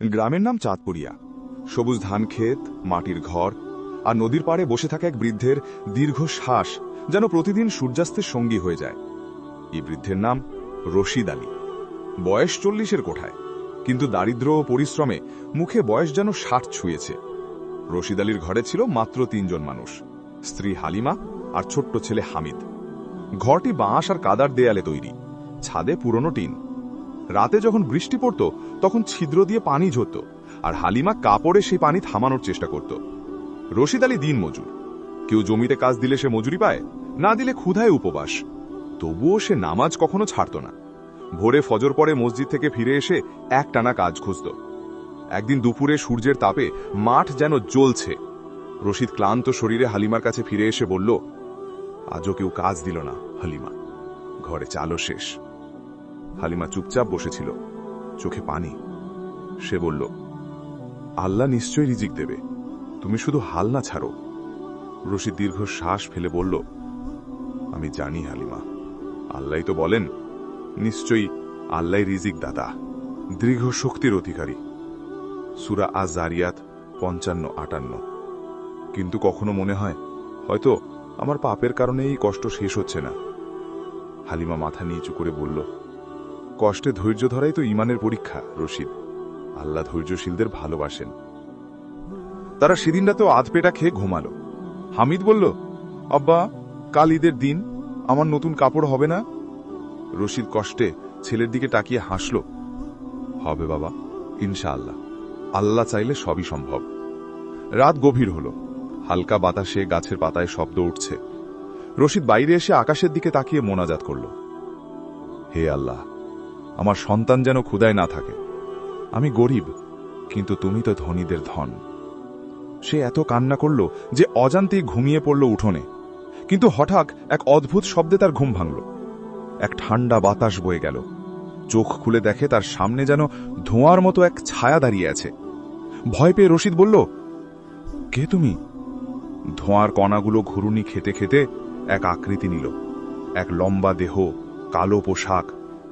গ্রামের নাম চাঁদপুরিয়া। সবুজ ধান ক্ষেত, মাটির ঘর আর নদীর পাড়ে বসে থাকা এক বৃদ্ধের দীর্ঘ শ্বাস যেন প্রতিদিন সূর্যাস্তের সঙ্গী হয়ে যায়। এই বৃদ্ধের নাম রশিদ আলী। বয়স চল্লিশের কোঠায়, কিন্তু দারিদ্র ও পরিশ্রমে মুখে বয়স যেন ষাট ছুঁয়েছে। রশিদ আলীর ঘরে ছিল মাত্র তিনজন মানুষ, স্ত্রী হালিমা আর ছোট্ট ছেলে হামিদ। ঘরটি বাঁশ আর কাদার দেয়ালে তৈরি, ছাদে পুরনো টিন। রাতে যখন বৃষ্টি পড়ত তখন ছিদ্র দিয়ে পানি ঝরত, আর হালিমা কাপড়ে সেই পানি থামানোর চেষ্টা করত। রশিদ আলী দিন মজুর। কেউ জমিতে কাজ দিলে সে মজুরি পায়, না দিলে ক্ষুধায় উপবাস। তবুও সে নামাজ কখনো ছাড়ত না। ভোরে ফজর পরে মসজিদ থেকে ফিরে এসে এক টানা কাজ খুঁজত। একদিন দুপুরে সূর্যের তাপে মাঠ যেন জ্বলছে। রশিদ ক্লান্ত শরীরে হালিমার কাছে ফিরে এসে বলল, আজও কেউ কাজ দিল না, হালিমা। ঘরে চালও শেষ। হালিমা চুপচাপ বসেছিল। চোখে পানি। সে বলল, আল্লাহ নিশ্চয়ই রিজিক দেবে। তুমি শুধু হাল না ছাড়ো। রশি দীর্ঘ শ্বাস ফেলে বলল, আমি জানি হালিমা। আল্লাহ তো বলেন, নিশ্চয়ই আল্লাহ রিজিক দাতা দীর্ঘ শক্তির অধিকারী। সুরা আজ জারিয়াত পঞ্চান্ন, আটান্ন। কিন্তু কখনো মনে হয়, হয়তো আমার পাপের কারণে এই কষ্ট শেষ হচ্ছে না। হালিমা মাথা নিচু করে বলল কষ্টে ধৈর্য ধরাই তো ইমানের পরীক্ষা, রশিদ। আল্লাহ ধৈর্যশীলদের ভালোবাসেন। তারা সেদিন রাতেও আধ পেটা খেয়ে ঘুমালো। হামিদ বলল, আব্বা, কাল ঈদের দিন, আমার নতুন কাপড় হবে না? রশিদ কষ্টে ছেলের দিকে তাকিয়ে হাসল। হবে বাবা, ইনশাআল্লাহ। আল্লাহ চাইলে সবই সম্ভব। রাত গভীর হল। হালকা বাতাসে গাছের পাতায় শব্দ উঠছে। রশিদ বাইরে এসে আকাশের দিকে তাকিয়ে মোনাজাত করল। হে আল্লাহ আমার সন্তান যেন ক্ষুদায় না থাকে। আমি গরিব, কিন্তু তুমি তো ধনীদের ধন। সে এত কান্না করল যে অজান্তেই ঘুমিয়ে পড়ল উঠোনে। কিন্তু হঠাৎ এক অদ্ভুত শব্দে তার ঘুম ভাঙল। এক ঠান্ডা বাতাস বয়ে গেল। চোখ খুলে দেখে তার সামনে যেন ধোঁয়ার মতো এক ছায়া দাঁড়িয়ে আছে। ভয় পেয়ে রশিদ বলল, কে তুমি? ধোঁয়ার কণাগুলো ঘুরুনি খেতে খেতে এক আকৃতি নিল। এক লম্বা দেহ, কালো পোশাক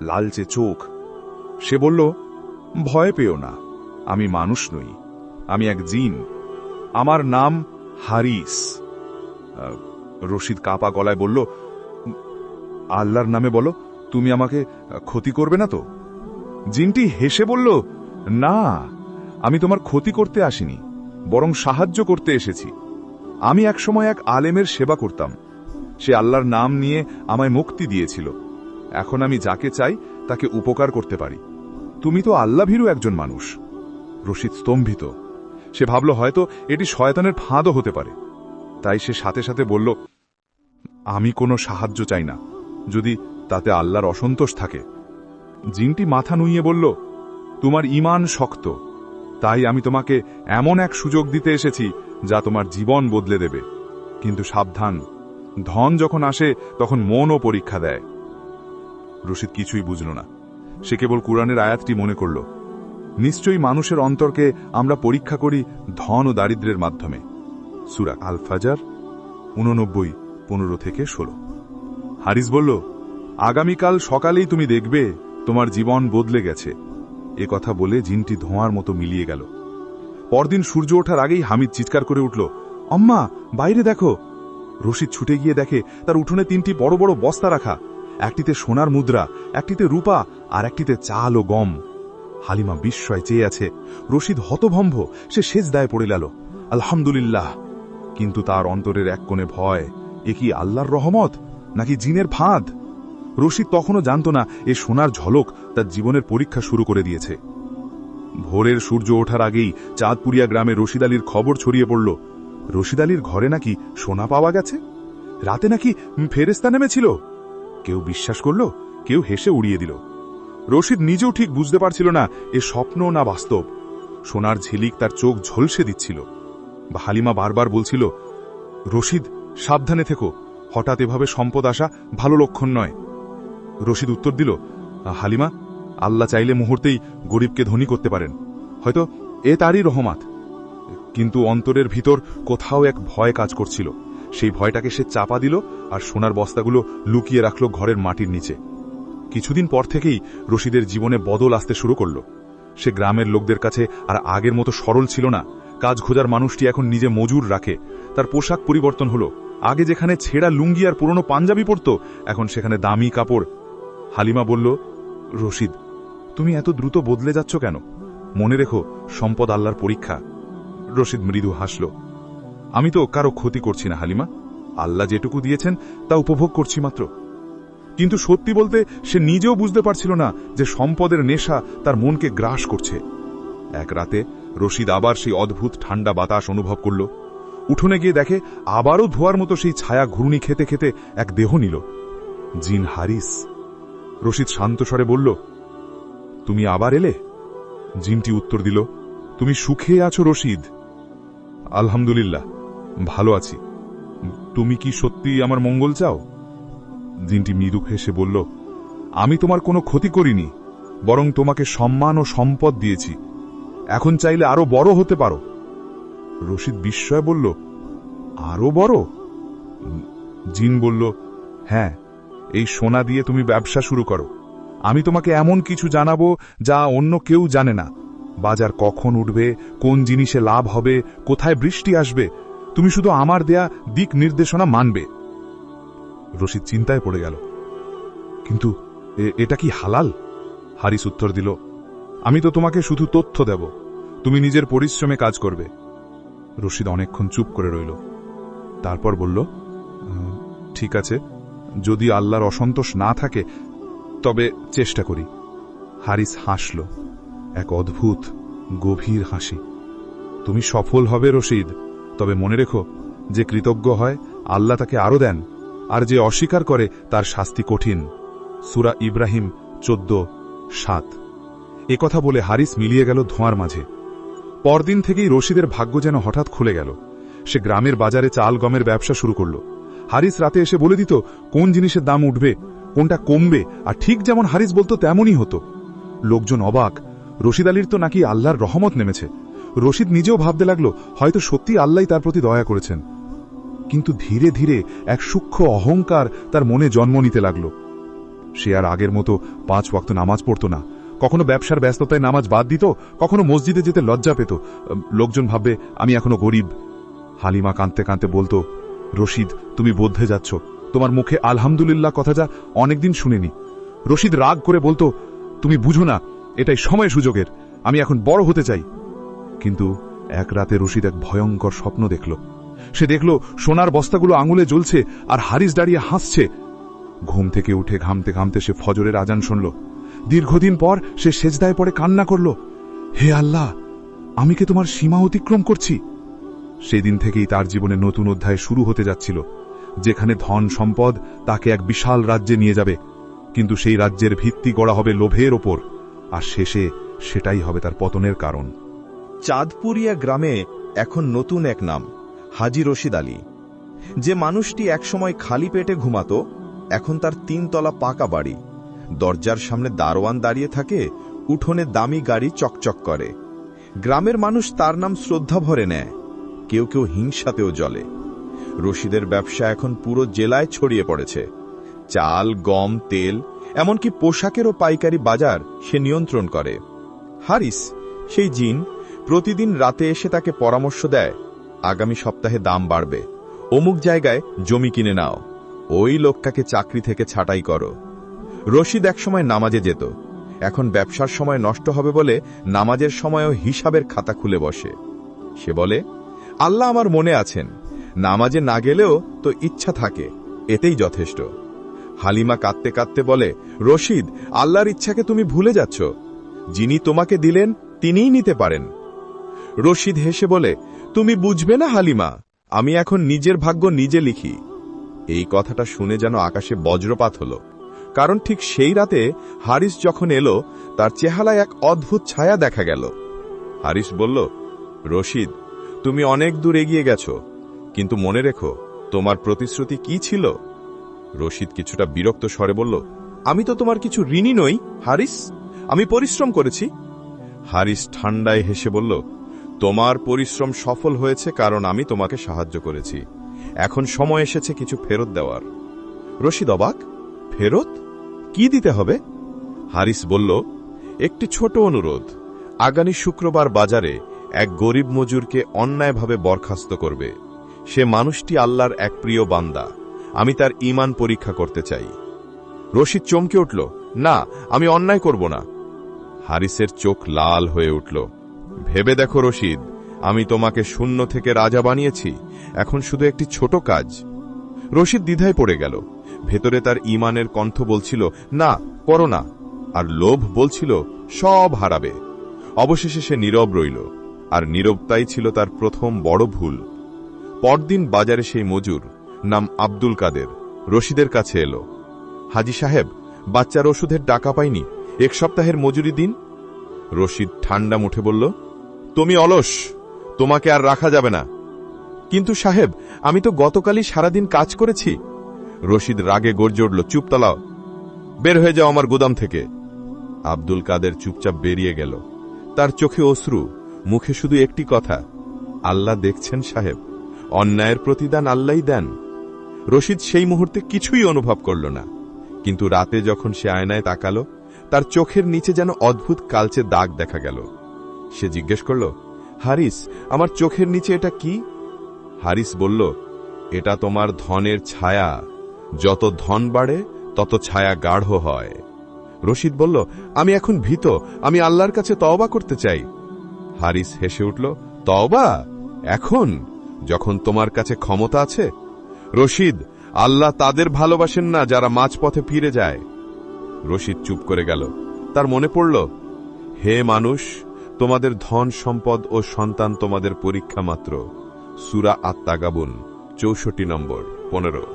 লালচে চোখ। সে বলল, ভয় পেও না, আমি মানুষ নই, আমি এক জিন। আমার নাম হারিস। রশিদ কাপা গলায় বলল, আল্লাহর নামে বলো, তুমি আমাকে ক্ষতি করবে না তো? জিনটি হেসে বলল, না, আমি তোমার ক্ষতি করতে আসিনি, বরং সাহায্য করতে এসেছি। আমি একসময় এক আলেমের সেবা করতাম। সে আল্লাহর নাম নিয়ে আমায় মুক্তি দিয়েছিল। এখন আমি যাকে চাই, তাকে উপকার করতে পারি। তুমি তো আল্লাভীরু একজন মানুষ। রশিদ স্তম্ভিত। সে ভাবল, হয়তো এটি শয়তানের ফাঁদও হতে পারে। তাই সে সাথে সাথে বলল, আমি কোনো সাহায্য চাই না। যদি তাতে আল্লাহর অসন্তোষ থাকে। জিনটি মাথা নুইয়ে বলল, তোমার ইমান শক্ত। তাই আমি তোমাকে এমন এক সুযোগ দিতে এসেছি, যা তোমার জীবন বদলে দেবে। কিন্তু সাবধান, ধন যখন আসে, তখন মনও পরীক্ষা দেয়। রশিদ কিছুই বুঝল না। সে কেবল কোরআনের আয়াতটি মনে করল। নিশ্চয়ই মানুষের অন্তরকে আমরা পরীক্ষা করি ধন ও দারিদ্রের মাধ্যমে। সুরা আল ফাজার উননব্বই, পনেরো থেকে ষোলো। হারিস বলল, আগামীকাল সকালেই তুমি দেখবে তোমার জীবন বদলে গেছে। এ কথা বলে জিনটি ধোঁয়ার মতো মিলিয়ে গেল। পরদিন সূর্য ওঠার আগেই হামিদ চিৎকার করে উঠল, অম্মা, বাইরে দেখো। রশিদ ছুটে গিয়ে দেখে তার উঠোনে তিনটি বড় বড় বস্তা রাখা। একটিতে সোনার মুদ্রা, একটিতে রূপা, আর একটিতে চাল ও গম। হালিমা বিস্ময় চেয়ে আছে, রশিদ হতভম্ব, সে শেষ দায় পড়ে গেল। আলহামদুলিল্লাহ। কিন্তু তার অন্তরের এক কোণে ভয়, এ কি আল্লাহর রহমত, নাকি জিনের ফাঁদ? রশিদ তখনও জানত না, এ সোনার ঝলক তার জীবনের পরীক্ষা শুরু করে দিয়েছে। ভোরের সূর্য ওঠার আগেই চাঁদপুরিয়া গ্রামে রশিদ আলীর খবর ছড়িয়ে পড়ল। রশিদ আলীর ঘরে নাকি সোনা পাওয়া গেছে? রাতে নাকি ফেরেস্তা নেমেছিল? কেউ বিশ্বাস করল, কেউ হেসে উড়িয়ে দিল। রশিদ নিজেও ঠিক বুঝতে পারছিল না, এ স্বপ্ন না বাস্তব। সোনার ঝিলিক তার চোখ ঝলসে দিচ্ছিল। হালিমা বারবার বলছিল, রশিদ, সাবধানে থেকো। হঠাৎ এভাবে সম্পদ আসা ভালো লক্ষণ নয়। রশিদ উত্তর দিল, হালিমা, আল্লাহ চাইলে মুহূর্তেই গরিবকে ধনী করতে পারেন। হয়তো এ তারই রহমাত। কিন্তু অন্তরের ভিতর কোথাও এক ভয় কাজ করছিল। সেই ভয়টাকে সে চাপা দিল আর সোনার বস্তাগুলো লুকিয়ে রাখল ঘরের মাটির নিচে। কিছুদিন পর থেকেই রশিদের জীবনে বদল আসতে শুরু করল। সে গ্রামের লোকদের কাছে আর আগের মতো সরল ছিল না। কাজ খোঁজার মানুষটি এখন নিজে মজুর রাখে। তার পোশাক পরিবর্তন হলো। আগে যেখানে ছেঁড়া লুঙ্গি আর পুরনো পাঞ্জাবি পরত, এখন সেখানে দামি কাপড়। হালিমা বলল, রশিদ, তুমি এত দ্রুত বদলে যাচ্ছ কেন? মনে রেখো, সম্পদ আল্লাহর পরীক্ষা। রশিদ মৃদু হাসল। আমি তো কারও ক্ষতি করছি না, হালিমা। আল্লাহ যেটুকু দিয়েছেন, তা উপভোগ করছি মাত্র। কিন্তু সত্যি বলতে, সে নিজেও বুঝতে পারছিল না যে সম্পদের নেশা তার মনকে গ্রাস করছে। এক রাতে রশিদ আবার সেই অদ্ভুত ঠান্ডা বাতাস অনুভব করল। উঠোনে গিয়ে দেখে আবারও ধোয়ার মতো সেই ছায়া ঘূর্ণি খেতে খেতে এক দেহ নিল। জিন হারিস। রশিদ শান্ত স্বরে বলল, তুমি আবার এলে? জিনটি উত্তর দিল, তুমি সুখে আছো রশিদ। আলহামদুলিল্লাহ। ভালো আছি। তুমি কি সত্যি আমার মঙ্গল চাও? জিনটি মৃদু হেসে বলল, আমি তোমার কোনো ক্ষতি করিনি, বরং তোমাকে সম্মান ও সম্পদ দিয়েছি। এখন চাইলে আরও বড় হতে পারো। রশিদ বিস্ময় বলল, আরও বড়? জিন বলল হ্যাঁ এই সোনা দিয়ে তুমি ব্যবসা শুরু করো। আমি তোমাকে এমন কিছু জানাব যা অন্য কেউ জানে না। বাজার কখন উঠবে, কোন জিনিসে লাভ হবে, কোথায় বৃষ্টি আসবে তুমি শুধু আমার দেয়া দিক নির্দেশনা মানবে। রশিদ চিন্তায় পড়ে গেল। কিন্তু এটা কি হালাল? হারিস উত্তর দিল, আমি তো তোমাকে শুধু তথ্য দেব। তুমি নিজের পরিশ্রমে কাজ করবে। রশিদ অনেকক্ষণ চুপ করে রইল। তারপর বলল ঠিক আছে, যদি আল্লাহর অসন্তোষ না থাকে, তবে চেষ্টা করি। হারিস হাসল, এক অদ্ভুত, গভীর হাসি। তুমি সফল হবে রশিদ। তবে মনে রেখো যে কৃতজ্ঞ হয় আল্লাহ তাকে আরও দেন, আর যে অস্বীকার করে তার শাস্তি কঠিন। সুরা ইব্রাহিম চোদ্দ, সাত। কথা বলে হারিস মিলিয়ে গেল ধোঁয়ার মাঝে। পরদিন থেকেই রশিদের ভাগ্য যেন হঠাৎ খুলে গেল। সে গ্রামের বাজারে চাল গমের ব্যবসা শুরু করল। হারিস রাতে এসে বলে দিত, কোন জিনিসের দাম উঠবে, কোনটা কমবে, আর ঠিক যেমন হারিস বলতো তেমনই হতো। লোকজন অবাক, রশিদ আলীর তো নাকি আল্লাহর রহমত নেমেছে। রশিদ নিজেও ভাবতে লাগল, হয়তো সত্যি আল্লাহ তার প্রতি দয়া করেছেন। কিন্তু ধীরে ধীরে এক সূক্ষ্ম অহংকার তার মনে জন্ম নিতে লাগল। সে আর আগের মতো পাঁচ ওয়াক্ত নামাজ পড়তো না। কখনো ব্যবসার ব্যস্ততায় নামাজ বাদ দিত, কখনো মসজিদে যেতে লজ্জা পেত। লোকজন ভাববে, আমি এখনও গরিব। হালিমা কাঁদতে কাঁদতে বলতো, রশিদ, তুমি বদ্ধে যাচ্ছ। তোমার মুখে আলহামদুলিল্লাহ কথা যা অনেকদিন শুনিনি। রশিদ রাগ করে বলতো, তুমি বুঝো না, এটাই সময় সুযোগের। আমি এখন বড় হতে চাই। কিন্তু এক রাতে রশিদ এক ভয়ঙ্কর স্বপ্ন দেখল। সে দেখল সোনার বস্তাগুলো আঙুলে জ্বলছে আর হারিস দাঁড়িয়ে হাসছে। ঘুম থেকে উঠে ঘামতে ঘামতে সে ফজরের আজান শুনল। দীর্ঘদিন পর সে সেজদায় পড়ে কান্না করল। হে আল্লাহ, আমি কি তোমার সীমা অতিক্রম করছি? সেদিন থেকেই তার জীবনে নতুন অধ্যায় শুরু হতে যাচ্ছিল, যেখানে ধন সম্পদ তাকে এক বিশাল রাজ্যে নিয়ে যাবে। কিন্তু সেই রাজ্যের ভিত্তি গড়া হবে লোভের ওপর, আর শেষে সেটাই হবে তার পতনের কারণ। চাঁদপুরিয়া গ্রামে এখন নতুন এক নাম, হাজি রশিদ আলী। যে মানুষটি একসময় খালি পেটে ঘুমাত, এখন তার তিনতলা পাকা বাড়ি। দরজার সামনে দারোয়ান দাঁড়িয়ে থাকে, উঠোনে দামি গাড়ি চকচক করে। গ্রামের মানুষ তার নাম শ্রদ্ধা ভরে নেয়, কেউ কেউ হিংসাতেও জলে রশিদের ব্যবসা এখন পুরো জেলায় ছড়িয়ে পড়েছে। চাল, গম, তেল, এমনকি পোশাকেরও পাইকারি বাজার সে নিয়ন্ত্রণ করে। হারিস, সেই জিন প্রতিদিন রাতে এসে তাকে পরামর্শ দেয়, আগামী সপ্তাহে দাম বাড়বে। অমুক জায়গায় জমি কিনে নাও। ওই লোকটাকে চাকরি থেকে ছাঁটাই করো। রশিদ একসময় নামাজে যেত। এখন ব্যবসার সময় নষ্ট হবে বলে নামাজের সময়ও হিসাবের খাতা খুলে বসে। সে বলে, আল্লাহ আমার মনে আছেন। নামাজে না গেলেও তো ইচ্ছা থাকে। এতেই যথেষ্ট। হালিমা কাঁদতে কাঁদতে বলে, রশিদ, আল্লাহর ইচ্ছাকে তুমি ভুলে যাচ্ছ। যিনি তোমাকে দিলেন, তিনিই নিতে পারেন। রশিদ হেসে বলে, তুমি বুঝবে না, হালিমা। আমি এখন নিজের ভাগ্য নিজে লিখি। এই কথাটা শুনে যেন আকাশে বজ্রপাত হল। কারণ ঠিক সেই রাতে হারিস যখন এলো, তার চেহারায় এক অদ্ভুত ছায়া দেখা গেল। হারিস বলল, রশিদ, তুমি অনেক দূর এগিয়ে গেছ। কিন্তু মনে রেখো, তোমার প্রতিশ্রুতি কি ছিল? রশিদ কিছুটা বিরক্ত স্বরে বলল, আমি তো তোমার কিছু ঋণী নই, হারিস। আমি পরিশ্রম করেছি। হারিস ঠান্ডায় হেসে বলল তোমার পরিশ্রম সফল হয়েছে কারণ আমি তোমাকে সাহায্য করেছি। এখন সময় এসেছে কিছু ফেরত দেওয়ার। রশিদ অবাক। ফেরত? কি দিতে হবে? হারিস বলল, একটি ছোট অনুরোধ। আগামী শুক্রবার বাজারে এক গরিব মজুরকে অন্যায়ভাবে বরখাস্ত করবে। সে মানুষটি আল্লাহর এক প্রিয় বান্দা। আমি তার ঈমান পরীক্ষা করতে চাই। রশিদ চমকে উঠল, না, আমি অন্যায় করব না। হারিসের চোখ লাল হয়ে উঠল। ভেবে দেখো রশিদ, আমি তোমাকে শূন্য থেকে রাজা বানিয়েছি, এখন শুধু একটি ছোট কাজ। রশিদ দ্বিধায় পড়ে গেল। ভেতরে তার ঈমানের কণ্ঠ বলছিল, না, করো না। আর লোভ বলছিল, সব হারাবে। অবশেষে সে নীরব রইল, আর নীরবতাই ছিল তার প্রথম বড় ভুল। পরদিন বাজারে সেই মজুর, নাম আব্দুল কাদের, রশিদের কাছে এলো। হাজি সাহেব, বাচ্চার ওষুধের টাকা পাইনি, এক সপ্তাহের মজুরি দিন? রশিদ ঠান্ডা মুঠে বলল তুমি অলস, তোমাকে আর রাখা যাবে না। কিন্তু সাহেব, আমি তো গতকালই সারাদিন কাজ করেছি। রশিদ রাগে গর্জে উঠল, চুপ তলাও, বের হয়ে যাও আমার গুদাম থেকে। আব্দুল কাদের চুপচাপ বেরিয়ে গেল। তার চোখে অশ্রু, মুখে শুধু একটি কথা, আল্লাহ দেখছেন সাহেব, অন্যায়ের প্রতিদান আল্লাহই দেন। রশিদ সেই মুহূর্তে কিছুই অনুভব করল না, কিন্তু রাতে যখন সে আয়নায় তাকালো, তার চোখের নিচে যেন অদ্ভুত কালচে দাগ দেখা গেল। সে জিজ্ঞেস করল, হারিস, আমার চোখের নিচে এটা কি? হারিস বলল, এটা তোমার ধনের ছায়া। যত ধন বাড়ে, তত ছায়া গাঢ় হয়। রশিদ বলল, আমি এখন ভীত, আমি আল্লাহর কাছে তওবা করতে চাই। হারিস হেসে উঠল, তওবা? এখন? যখন তোমার কাছে ক্ষমতা আছে? রশিদ, আল্লাহ তাদের ভালোবাসেন না যারা মাঝপথে ফিরে যায়। রশিদ চুপ করে গেল, তার মনে পড়ল, হে মানুষ তোমাদের ধন সম্পদ ও সন্তান তোমাদের পরীক্ষা মাত্র। সুরা আত্মাগাবুন চৌষট্টি নম্বর, পনেরো।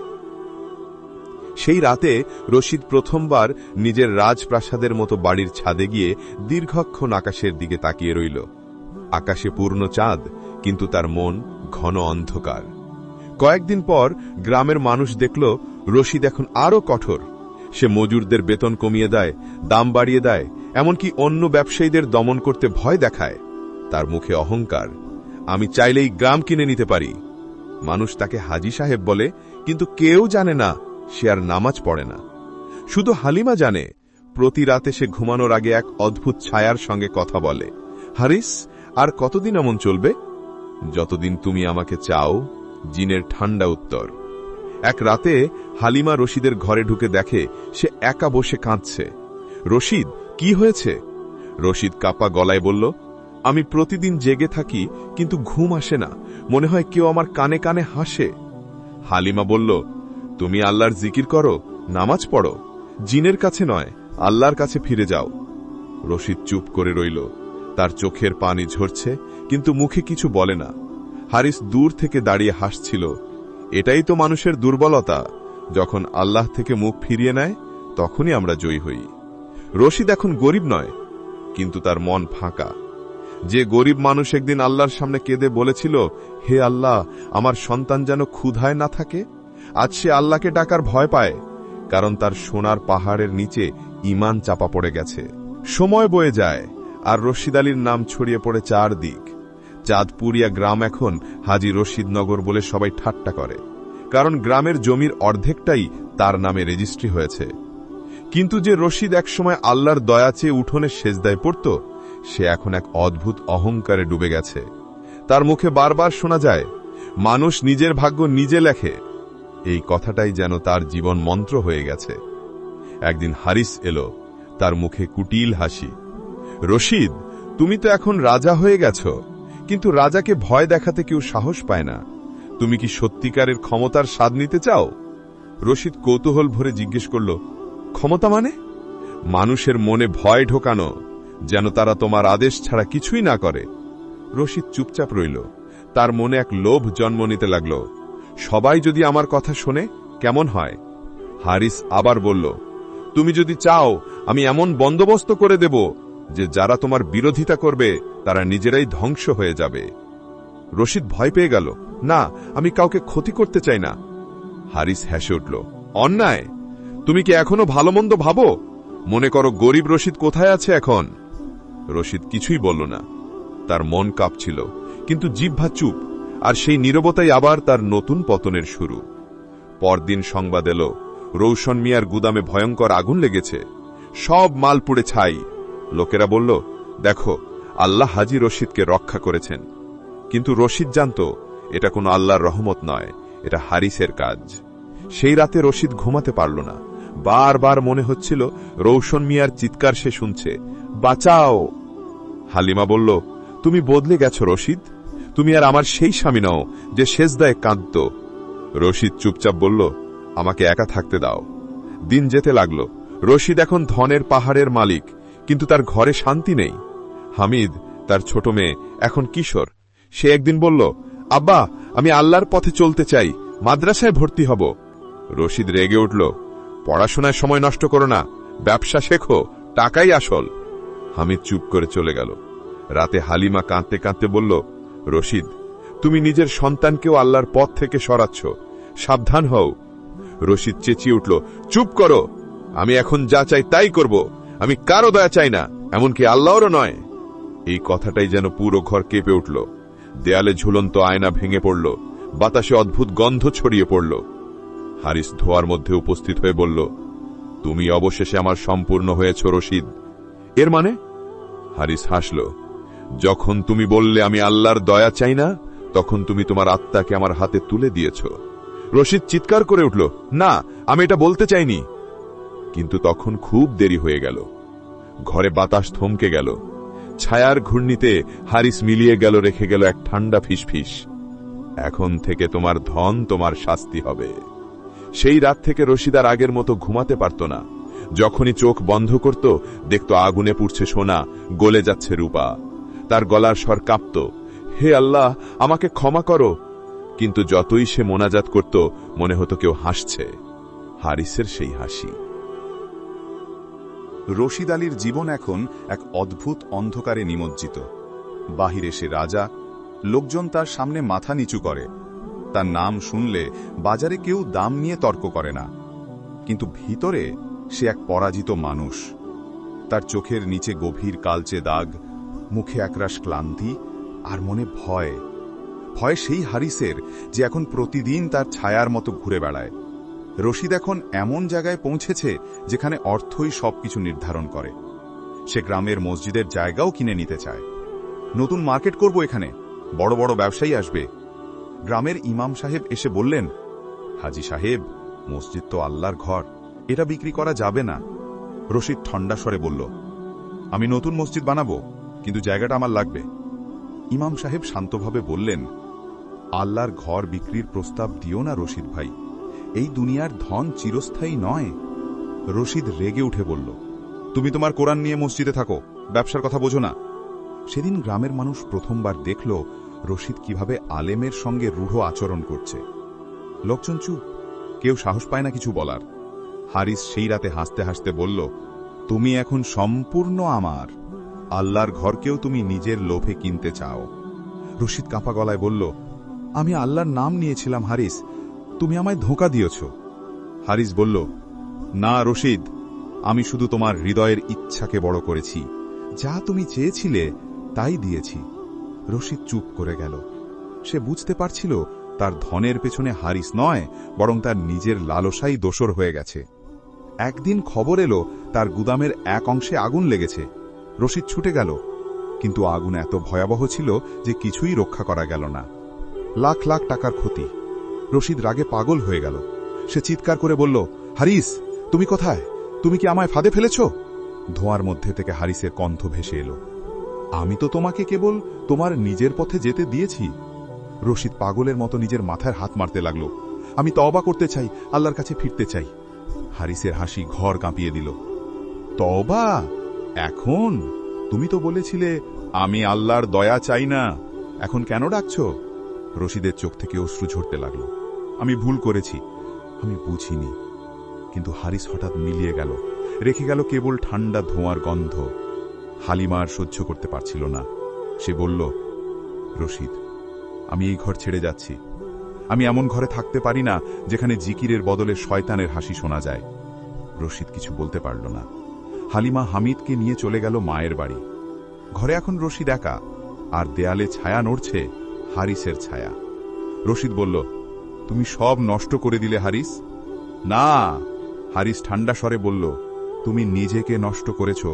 সেই রাতে রশিদ প্রথমবার নিজের রাজপ্রাসাদের মতো বাড়ির ছাদে গিয়ে দীর্ঘক্ষণ আকাশের দিকে তাকিয়ে রইল। আকাশে পূর্ণ চাঁদ, কিন্তু তার মন ঘন অন্ধকার। কয়েকদিন পর গ্রামের মানুষ দেখল, রশিদ এখন আরও কঠোর। সে মজুরদের বেতন কমিয়ে দেয়, দাম বাড়িয়ে দেয় এমনকি অন্য ব্যবসায়ীদের দমন করতে ভয় দেখায়। তার মুখে অহংকার। আমি চাইলেই গ্রাম কিনে নিতে পারি। মানুষ তাকে হাজি সাহেব বলে, কিন্তু কেউ জানে না, সে আর নামাজ পড়ে না। শুধু হালিমা জানে, প্রতি রাতে সে ঘুমানোর আগে এক অদ্ভুত ছায়ার সঙ্গে কথা বলে। হারিস, আর কতদিন এমন চলবে? যতদিন তুমি আমাকে চাও, জিনের ঠান্ডা উত্তর। এক রাতে হালিমা রশিদের ঘরে ঢুকে দেখে সে একা বসে কাঁদছে। রশিদ কি হয়েছে? রশিদ কাপা গলায় বলল, আমি প্রতিদিন জেগে থাকি, কিন্তু ঘুম আসে না। মনে হয় কেউ আমার কানে কানে হাসে। হালিমা বলল, তুমি আল্লাহর জিকির করো, নামাজ পড়ো। জিনের কাছে নয়, আল্লাহর কাছে ফিরে যাও। রশিদ চুপ করে রইল। তার চোখের পানি ঝরছে, কিন্তু মুখে কিছু বলে না। হারিস দূর থেকে দাঁড়িয়ে হাসছিল। এটাই তো মানুষের দুর্বলতা। যখন আল্লাহ থেকে মুখ ফিরিয়ে নেয়, তখনই আমরা জয়ী হই। রশিদ এখন গরিব নয়, কিন্তু তার মন ফাঁকা। যে গরিব মানুষ একদিন আল্লাহর সামনে কেঁদে বলেছিল, হে আল্লাহ, আমার সন্তান যেন ক্ষুধায় না থাকে? আজ সে আল্লাহকে ডাকার ভয় পায়, কারণ তার সোনার পাহাড়ের নিচে ইমান চাপা পড়ে গেছে। সময় বয়ে যায়, আর রশিদ আলীর নাম ছড়িয়ে পড়ে চারদিক। চাঁদপুরিয়া গ্রাম এখন হাজি রশিদনগর বলে সবাই ঠাট্টা করে, কারণ গ্রামের জমির অর্ধেকটাই তার নামে রেজিস্ট্রি হয়েছে। কিন্তু যে রশিদ একসময় আল্লাহর দয়া চেয়ে উঠোনে সেজদায় পড়ত, সে এখন এক অদ্ভুত অহংকারে ডুবে গেছে। তার মুখে বারবার শোনা যায়, মানুষ নিজের ভাগ্য নিজে লেখে, এই কথাটাই যেন তার জীবন মন্ত্র হয়ে গেছে। একদিন হারিস এলো, তার মুখে কুটিল হাসি। রশিদ, তুমি তো এখন রাজা হয়ে গেছ, কিন্তু রাজাকে ভয় দেখাতে কেউ সাহস পায় না। তুমি কি সত্যিকারের ক্ষমতার স্বাদ নিতে চাও? রশিদ কৌতূহল ভরে জিজ্ঞেস করল ক্ষমতা মানে? মানুষের মনে ভয় ঢোকানো, যেন তারা তোমার আদেশ ছাড়া কিছুই না করে। রশিদ চুপচাপ রইল। তার মনে এক লোভ জন্ম নিতে লাগল। সবাই যদি আমার কথা শোনে, কেমন হয়? হারিস আবার বলল, তুমি যদি চাও, আমি এমন বন্দোবস্ত করে দেব যে যারা তোমার বিরোধিতা করবে, তারা নিজেরাই ধ্বংস হয়ে যাবে। রশিদ ভয় পেয়ে গেল, না, আমি কাউকে ক্ষতি করতে চাই না। হারিস হেসে উঠল, অন্যায়! তুমি কি এখনও ভালো মন্দ ভাবো? মনে করো গরিব রশিদ কোথায় আছে এখন? রশিদ কিছুই বলল না। তার মন কাঁপছিল, কিন্তু জিহ্বা চুপ, আর সেই নীরবতাই আবার তার নতুন পতনের শুরু। পরদিন সংবাদ এলো, রৌশন মিয়ার গুদামে ভয়ঙ্কর আগুন লেগেছে। সব মাল পুড়ে ছাই। লোকেরা বলল, দেখো, আল্লাহ হাজি রশিদকে রক্ষা করেছেন। কিন্তু রশিদ জানত, এটা কোনো আল্লাহর রহমত নয়, এটা হারিসের কাজ। সেই রাতে রশিদ ঘুমাতে পারল না। বারবার মনে হচ্ছিল রৌশন মিয়ার চিৎকার সে শুনছে। বাঁচাও! হালিমা বলল, তুমি বদলে গেছ, রশিদ। তুমি আর আমার সেই স্বামী নও যে শেষদায় কাঁদত রশিদ চুপচাপ বলল, আমাকে একা থাকতে দাও। দিন যেতে লাগল। রশিদ এখন ধনের পাহাড়ের মালিক, কিন্তু তার ঘরে শান্তি নেই। হামিদ, তার ছোট মেয়ে, এখন কিশোর। সে একদিন বলল, আব্বা, আমি আল্লাহর পথে চলতে চাই, মাদ্রাসায় ভর্তি হব। রশিদ রেগে উঠল পড়াশোনায় সময় নষ্ট করো না। ব্যবসা শেখো, টাকাই আসল। হামিদ চুপ করে চলে গেল। রাতে হালিমা কাঁদতে কাঁদতে বলল, রশিদ, তুমি নিজের সন্তানকেও আল্লাহর পথ থেকে সরাচ্ছ। সাবধান হও। রশিদ চেঁচিয়ে উঠল, চুপ করো। আমি এখন যা চাই তাই করব। আমি কারও দয়া চাই না, এমনকি আল্লাহরও নয়। এই কথাটাই যেন পুরো ঘর কেঁপে উঠল। দেয়ালে ঝুলন্ত আয়না ভেঙে পড়ল। বাতাসে অদ্ভুত গন্ধ ছড়িয়ে পড়ল। হারিস ধোয়ার মধ্যে উপস্থিত হয়ে বলল, তুমি অবশেষে আমার সম্পূর্ণ হয়েছ রশিদ। এর মানে? হারিস হাসল, যখন তুমি বললে আমি আল্লাহর দয়া চাই না, তখন তুমি তোমার আত্মাকে আমার হাতে তুলে দিয়েছ। রশিদ চিৎকার করে উঠল, না, আমি এটা বলতে চাইনি। কিন্তু তখন খুব দেরি হয়ে গেল। ঘরে বাতাস থমকে গেল। ছায়ার ঘূর্ণিতে হারিস মিলিয়ে গেল, রেখে গেল এক ঠান্ডা ফিসফিস। এখন থেকে তোমার ধন তোমার শাস্তি হবে। সেই রাত থেকে রশিদার আগের মতো ঘুমাতে পারত না। যখনই চোখ বন্ধ করত, দেখত আগুনে পুড়ছে সোনা, গলে যাচ্ছে রূপা। তার গলার স্বর কাঁপত, হে আল্লাহ, আমাকে ক্ষমা করো। কিন্তু যতই সে মোনাজাত করত, মনে হতো কেউ হাসছে। হারিসের সেই হাসি। রশিদ আলীর জীবন এখন এক অদ্ভুত অন্ধকারে নিমজ্জিত। বাহিরে সে রাজা, লোকজন তার সামনে মাথা নিচু করে। তার নাম শুনলে বাজারে কেউ দাম নিয়ে তর্ক করে না। কিন্তু ভিতরে সে এক পরাজিত মানুষ। তার চোখের নিচে গভীর কালচে দাগ, মুখে একরাশ ক্লান্তি আর মনে ভয়। ভয় সেই হারিসের যে এখন প্রতিদিন তার ছায়ার মতো ঘুরে বেড়ায়। রশিদ এখন এমন জায়গায় পৌঁছেছে যেখানে অর্থই সবকিছু নির্ধারণ করে। সে গ্রামের মসজিদের জায়গাও কিনে নিতে চায়। নতুন মার্কেট করব এখানে। বড় বড় ব্যবসায়ী আসবে। গ্রামের ইমাম সাহেব এসে বললেন, হাজি সাহেব, মসজিদ তো আল্লাহর ঘর, এটা বিক্রি করা যাবে না। রশিদ ঠন্ডা স্বরে বলল, আমি নতুন মসজিদ বানাবো, কিন্তু জায়গাটা আমার লাগবে। ইমাম সাহেব শান্তভাবে বললেন, আল্লাহর ঘর বিক্রির প্রস্তাব দিও না রশিদ ভাই, এই দুনিয়ার ধন চিরস্থায়ী নয়। রশিদ রেগে উঠে বলল, তুমি তোমার কোরআন নিয়ে মসজিদে থাকো, ব্যবসার কথা বোঝো না। সেদিন গ্রামের মানুষ প্রথমবার দেখল রশিদ কীভাবে আলেমের সঙ্গে রূঢ় আচরণ করছে? লোকজন চুপ। কেউ সাহস পায় না কিছু বলার। হারিস সেই রাতে হাসতে হাসতে বলল, তুমি এখন সম্পূর্ণ আমার। আল্লাহর ঘরকেও তুমি নিজের লোভে কিনতে চাও। রশিদ কাঁপা গলায় বলল, আমি আল্লাহর নাম নিয়েছিলাম, হারিস। তুমি আমায় ধোঁকা দিয়েছ। হারিস বলল, না, রশিদ, আমি শুধু তোমার হৃদয়ের ইচ্ছাকে বড় করেছি। যা তুমি চেয়েছিলে, তাই দিয়েছি। রশিদ চুপ করে গেল। সে বুঝতে পারছিল তার ধনের পেছনে হারিস নয়, বরং তার নিজের লালসাই দোসর হয়ে গেছে। একদিন খবর এলো, তার গুদামের এক অংশে আগুন লেগেছে। রশিদ ছুটে গেল, কিন্তু আগুন এত ভয়াবহ ছিল যে কিছুই রক্ষা করা গেল না। লাখ লাখ টাকার ক্ষতি। রশিদ রাগে পাগল হয়ে গেল। সে চিৎকার করে বলল, হারিস, তুমি কোথায়? তুমি কি আমায় ফাঁদে ফেলেছ? ধোঁয়ার মধ্যে থেকে হারিসের কণ্ঠ ভেসে এলো। আমি তো তোমাকে কেবল তোমার নিজের পথে যেতে দিয়েছি। রশিদ পাগলের মতো নিজের মাথায় হাত মারতে লাগল। আমি তওবা করতে চাই, আল্লাহর কাছে ফিরতে চাই। হারিসের হাসি ঘর কাঁপিয়ে দিল। তওবা? এখন? তুমি তো বলেছিলে, আমি আল্লাহর দয়া চাই না। এখন কেন ডাকছ? রশিদের চোখ থেকে অশ্রু ঝরতে লাগল। আমি ভুল করেছি। আমি বুঝিনি। কিন্তু হারিস হঠাৎ মিলিয়ে গেল। রেখে গেল কেবল ঠান্ডা ধোঁয়ার গন্ধ। হালিমার সহ্য করতে পারছিল না। সে বলল, রশিদ, আমি এই ঘর ছেড়ে যাচ্ছি। আমি এমন ঘরে থাকতে পারি না যেখানে জিকিরের বদলে শয়তানের হাসি শোনা যায় রশিদ কিছু বলতে পারল না। হালিমা হামিদকে নিয়ে চলে গেল মায়ের বাড়ি। ঘরে এখন রশিদ একা, আর দেয়ালে ছায়া নড়ছে হারিসের ছায়া। রশিদ বলল, তুমি সব নষ্ট করে দিলে হারিস? না, হারিস ঠান্ডা স্বরে বলল তুমি নিজেকে নষ্ট করেছ।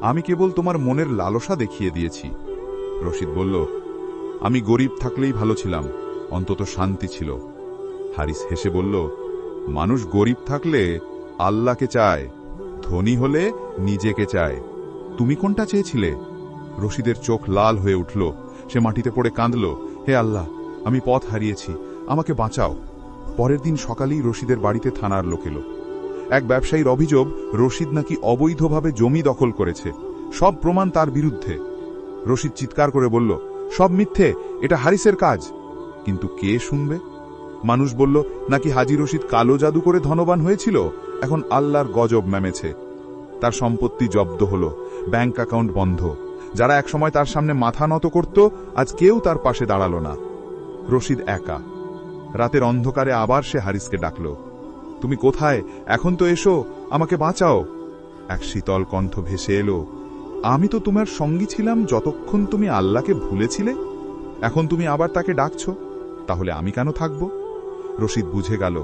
আমি কেবল তোমার মনের লালসা দেখিয়ে দিয়েছি। রশিদ বলল, আমি গরিব থাকলেই ভালো ছিলাম, অন্তত শান্তি ছিল। হারিস হেসে বলল, মানুষ গরিব থাকলে আল্লাহকে চায়, ধনী হলে নিজেকে চায়। তুমি কোনটা চেয়েছিলে? রশিদের চোখ লাল হয়ে উঠল। সে মাটিতে পড়ে কাঁদল, হে আল্লাহ, আমি পথ হারিয়েছি, আমাকে বাঁচাও। পরের দিন সকালেই রশিদের বাড়িতে থানার লোক এলো। এক ব্যবসায়ীর অভিযোগ, রশিদ নাকি অবৈধভাবে জমি দখল করেছে। সব প্রমাণ তার বিরুদ্ধে। রশিদ চিৎকার করে বলল, সব মিথ্যে, এটা হারিসের কাজ। কিন্তু কে শুনবে? মানুষ বলল, নাকি হাজি রশিদ কালো জাদু করে ধনবান হয়েছিল? এখন আল্লাহর গজব ম্যামেছে তার সম্পত্তি জব্দ হল, ব্যাংক অ্যাকাউন্ট বন্ধ। যারা একসময় তার সামনে মাথা নত করত, আজ কেউ তার পাশে দাঁড়াল না। রশিদ একা। রাতের অন্ধকারে আবার সে হারিসকে ডাকল। তুমি কোথায়? এখন তো এসো, আমাকে বাঁচাও। এক শীতল কণ্ঠ ভেসে এলো, আমি তো তোমার সঙ্গী ছিলাম যতক্ষণ তুমি আল্লাহকে ভুলেছিলে। এখন তুমি আবার তাকে ডাকছ, তাহলে আমি কেন থাকব? রশিদ বুঝে গেল,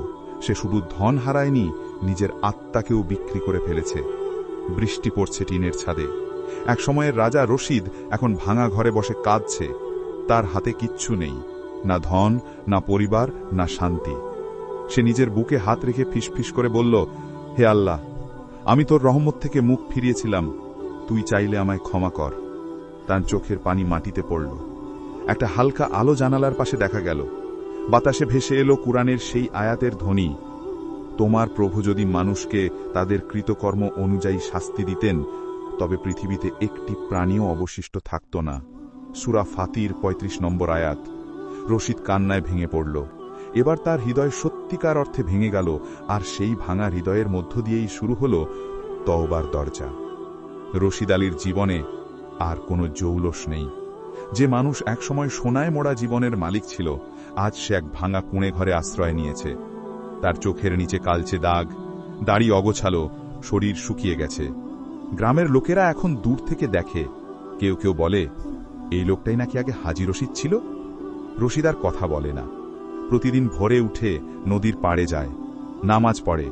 সে শুধু ধন হারায়নি, নিজের আত্মাকেও বিক্রি করে ফেলেছে। বৃষ্টি পড়ছে টিনের ছাদে। এক সময়ের রাজা রশিদ এখন ভাঙা ঘরে বসে কাঁদছে, তার হাতে কিচ্ছু নেই, না ধন, না পরিবার, না শান্তি। সে নিজের বুকে হাত রেখে ফিসফিস করে বলল, হে আল্লাহ, আমি তোর রহমত থেকে মুখ ফিরিয়েছিলাম। তুই চাইলে আমায় ক্ষমা কর। তার চোখের পানি মাটিতে পড়ল। একটা হালকা আলো জানালার পাশে দেখা গেল। বাতাসে ভেসে এলো কুরআনের সেই আয়াতের ধ্বনি, তোমার প্রভু যদি মানুষকে তাদের কৃতকর্ম অনুযায়ী শাস্তি দিতেন, তবে পৃথিবীতে একটি প্রাণীও অবশিষ্ট থাকত না। সুরা ফাতির ৩৫ নম্বর আয়াত। রশিদ কান্নায় ভেঙে পড়ল। এবার তার হৃদয় সত্যিকার অর্থে ভেঙে গেল, আর সেই ভাঙা হৃদয়ের মধ্য দিয়েই শুরু হল তওবার দরজা। রশিদ আলীর জীবনে আর কোনো জৌলস নেই। যে মানুষ একসময় সোনায় মোড়া জীবনের মালিক ছিল, আজ সে এক ভাঙা কুঁড়ে ঘরে আশ্রয় নিয়েছে। তার চোখের নিচে কালচে দাগ, দাড়ি অগোছালো, শরীর শুকিয়ে গেছে। গ্রামের লোকেরা এখন দূর থেকে দেখে। কেউ কেউ বলে, এই লোকটাই নাকি আগে হাজি রশিদ ছিল? রশিদ আর কথা বলে না। প্রতিদিন ভোরে উঠে নদীর পাড়ে যায়। নামাজ পড়ে,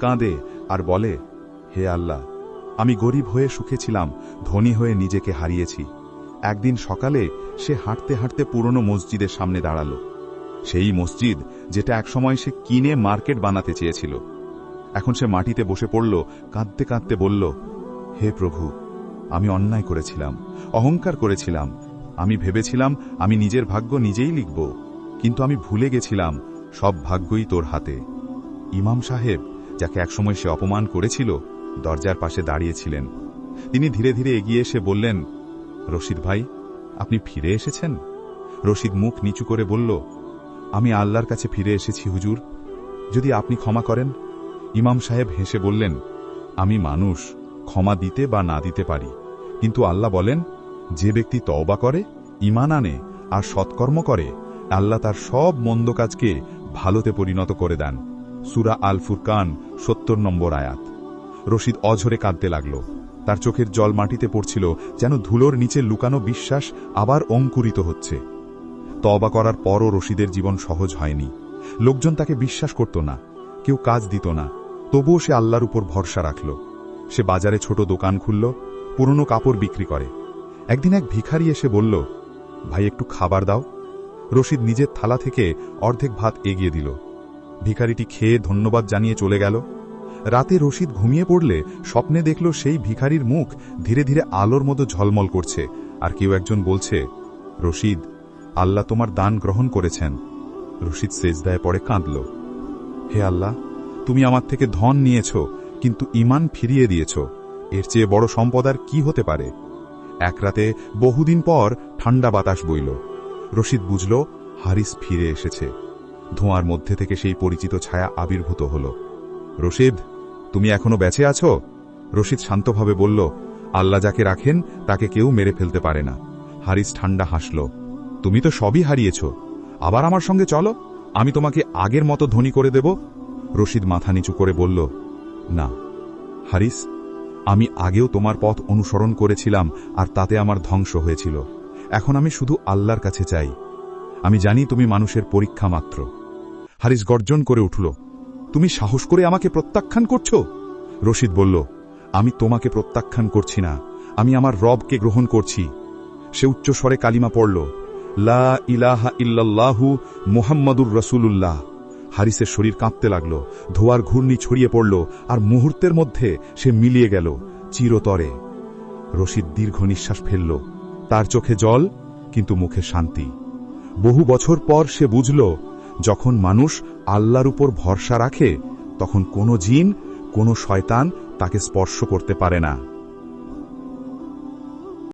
কাঁদে আর বলে, হে আল্লাহ, আমি গরিব হয়ে সুখে ছিলাম, ধনী হয়ে নিজেকে হারিয়েছি। একদিন সকালে সে হাঁটতে হাঁটতে পুরনো মসজিদের সামনে দাঁড়াল। সেই মসজিদ যেটা একসময় সে কিনে মার্কেট বানাতে চেয়েছিল। এখন সে মাটিতে বসে পড়ল, কাঁদতে কাঁদতে বলল, হে প্রভু, আমি অন্যায় করেছিলাম, অহংকার করেছিলাম। আমি ভেবেছিলাম আমি নিজের ভাগ্য নিজেই লিখব। কিন্তু আমি ভুলে গেছিলাম সব ভাগ্যই তোর হাতে। ইমাম সাহেব, যাকে একসময় সে অপমান করেছিল, দরজার পাশে দাঁড়িয়েছিলেন। তিনি ধীরে ধীরে এগিয়ে এসে বললেন, রশিদ ভাই, আপনি ফিরে এসেছেন? রশিদ মুখ নিচু করে বলল, আমি আল্লাহর কাছে ফিরে এসেছি, হুজুর। যদি আপনি ক্ষমা করেন? ইমাম সাহেব হেসে বললেন, আমি মানুষ, ক্ষমা দিতে বা না দিতে পারি। কিন্তু আল্লাহ বলেন, যে ব্যক্তি তওবা করে ইমান আনে, আর সৎকর্ম করে আল্লাহ তার সব মন্দ কাজকে ভালোতে পরিণত করে দেন। সুরা আল ফুরকান সত্তর নম্বর আয়াত। রশিদ অঝরে কাঁদতে লাগল। তার চোখের জল মাটিতে পড়ছিল যেন ধুলোর নিচে লুকানো বিশ্বাস আবার অঙ্কুরিত হচ্ছে। তবা করার পরও রশিদের জীবন সহজ হয়নি। লোকজন তাকে বিশ্বাস করত না। কেউ কাজ দিত না। তবুও সে আল্লাহর উপর ভরসা রাখল। সে বাজারে ছোট দোকান খুলল, পুরনো কাপড় বিক্রি করে। একদিন এক ভিখারি এসে বলল, ভাই, একটু খাবার দাও। রশিদ নিজের থালা থেকে অর্ধেক ভাত এগিয়ে দিল। ভিখারিটি খেয়ে ধন্যবাদ জানিয়ে চলে গেল। রাতে রশিদ ঘুমিয়ে পড়লে স্বপ্নে দেখল সেই ভিখারির মুখ ধীরে ধীরে আলোর মতো ঝলমল করছে আর কেউ একজন বলছে, রশিদ, আল্লাহ তোমার দান গ্রহণ করেছেন। রশিদ সেজদায় পড়ে কাঁদল। হে আল্লাহ, তুমি আমার থেকে ধন নিয়েছ, কিন্তু ইমান ফিরিয়ে দিয়েছ। এর চেয়ে বড় সম্পদ আর কি হতে পারে? এক রাতে বহুদিন পর ঠান্ডা বাতাস বইল। রশিদ বুঝল, হারিস ফিরে এসেছে। ধোঁয়ার মধ্যে থেকে সেই পরিচিত ছায়া আবির্ভূত হল। রশিদ, তুমি এখনও বেঁচে আছো? রশিদ শান্তভাবে বলল, আল্লাহ যাকে রাখেন, তাকে কেউ মেরে ফেলতে পারে না। হারিস ঠান্ডা হাসল, তুমি তো সবই হারিয়েছ। আবার আমার সঙ্গে চলো, আমি তোমাকে আগের মতো ধনী করে দেব। রশিদ মাথা নিচু করে বলল, না, হারিস, আমি আগেও তোমার পথ অনুসরণ করেছিলাম আর তাতে আমার ধ্বংস হয়েছিল। এখন আমি শুধু আল্লাহর কাছে চাই। আমি জানি তুমি মানুষের পরীক্ষা মাত্র। হারিস গর্জন করে উঠল, তুমি সাহস করে আমাকে প্রত্যাখ্যান করছ? রশিদ বলল, আমি তোমাকে প্রত্যাখ্যান করছি না। আমি আমার রবকে গ্রহণ করছি। সে উচ্চস্বরে কালিমা পড়ল, লা ইলাহা ইল্লাল্লাহু মুহাম্মাদুর রসুলুল্লাহ। হারিসের শরীর কাঁপতে লাগল, ধোয়ার ঘূর্ণি ছড়িয়ে পড়ল, আর মুহূর্তের মধ্যে সে মিলিয়ে গেল, চিরতরে। রশিদ দীর্ঘ নিঃশ্বাস ফেলল তার চোখে জল, কিন্তু মুখে শান্তি। বহু বছর পর সে বুঝল, যখন মানুষ আল্লাহর উপর ভরসা রাখে, তখন কোনো জিন, কোনো শয়তান তাকে স্পর্শ করতে পারে না।